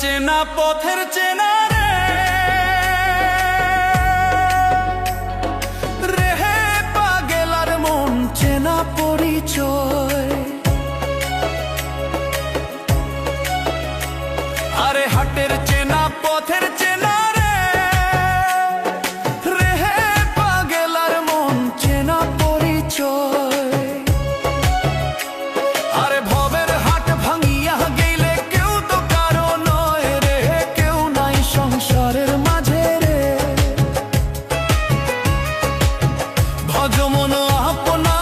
চেনা পথের চেনা। মন আপনা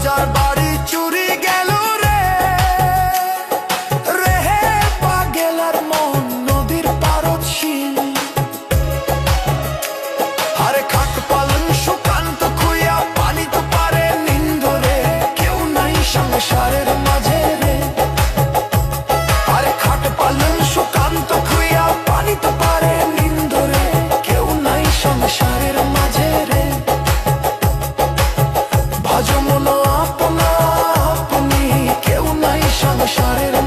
Acar shot it up.